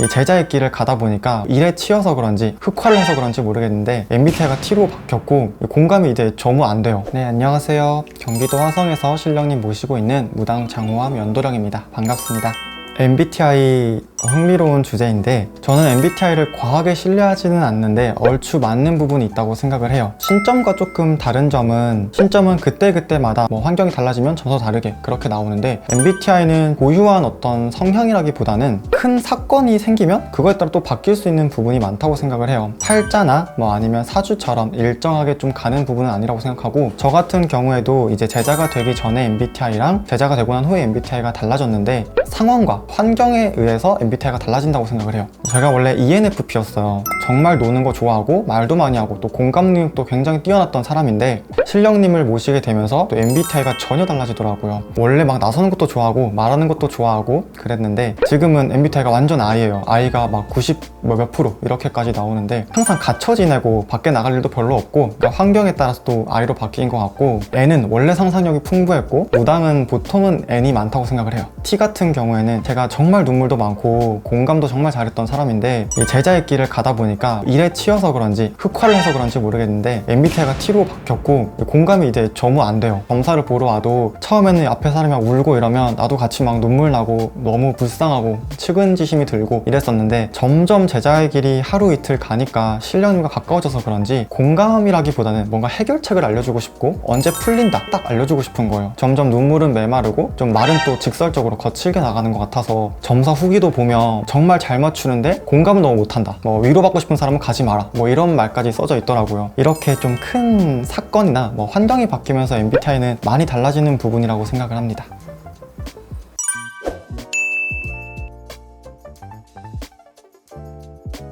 이 제자의 길을 가다 보니까 일에 치여서 그런지 흑화를 해서 그런지 모르겠는데 MBTI가 T로 바뀌었고 공감이 이제 너무 안 돼요. 네, 안녕하세요. 경기도 화성에서 신령님 모시고 있는 무당 장호함 연도령입니다. 반갑습니다. MBTI 흥미로운 주제인데 저는 MBTI를 과하게 신뢰하지는 않는데 얼추 맞는 부분이 있다고 생각을 해요. 신점과 조금 다른 점은 신점은 그때그때마다 뭐 환경이 달라지면 점수 다르게 그렇게 나오는데 MBTI는 고유한 어떤 성향이라기보다는 큰 사건이 생기면 그거에 따라 또 바뀔 수 있는 부분이 많다고 생각을 해요. 팔자나 뭐 아니면 사주처럼 일정하게 좀 가는 부분은 아니라고 생각하고 저 같은 경우에도 이제 제자가 되기 전에 MBTI랑 제자가 되고 난 후에 MBTI가 달라졌는데 상황과 환경에 의해서 MBTI가 달라진다고 생각을 해요. 제가 원래 ENFP였어요. 정말 노는 거 좋아하고 말도 많이 하고 또 공감 능력도 굉장히 뛰어났던 사람인데 신령님을 모시게 되면서 또 MBTI가 전혀 달라지더라고요. 원래 막 나서는 것도 좋아하고 말하는 것도 좋아하고 그랬는데 지금은 MBTI가 완전 I예요. I가 막 90 몇 프로 이렇게까지 나오는데 항상 갇혀 지내고 밖에 나갈 일도 별로 없고 그러니까 환경에 따라서 또 I로 바뀐 것 같고 N은 원래 상상력이 풍부했고 무당은 보통은 N이 많다고 생각을 해요. T 같은 경우에는 제가 정말 눈물도 많고 공감도 정말 잘했던 사람인데 이 제자의 길을 가다 보니까 일에 치여서 그런지 흑화를 해서 그런지 모르겠는데 MBTI가 T로 바뀌었고 공감이 이제 너무 안 돼요. 검사를 보러 와도 처음에는 앞에 사람이 막 울고 이러면 나도 같이 막 눈물 나고 너무 불쌍하고 측은지심이 들고 이랬었는데 점점 제자의 길이 하루 이틀 가니까 신령님과 가까워져서 그런지 공감이라기보다는 뭔가 해결책을 알려주고 싶고 언제 풀린다 딱 알려주고 싶은 거예요. 점점 눈물은 메마르고 좀 말은 또 직설적으로 거칠게 나가는 것 같아서 점사 후기도 보면 정말 잘 맞추는데 공감은 너무 못한다. 뭐 위로받고 싶은 사람은 가지 마라. 뭐 이런 말까지 써져 있더라고요. 이렇게 좀 큰 사건이나 뭐 환경이 바뀌면서 MBTI는 많이 달라지는 부분이라고 생각을 합니다.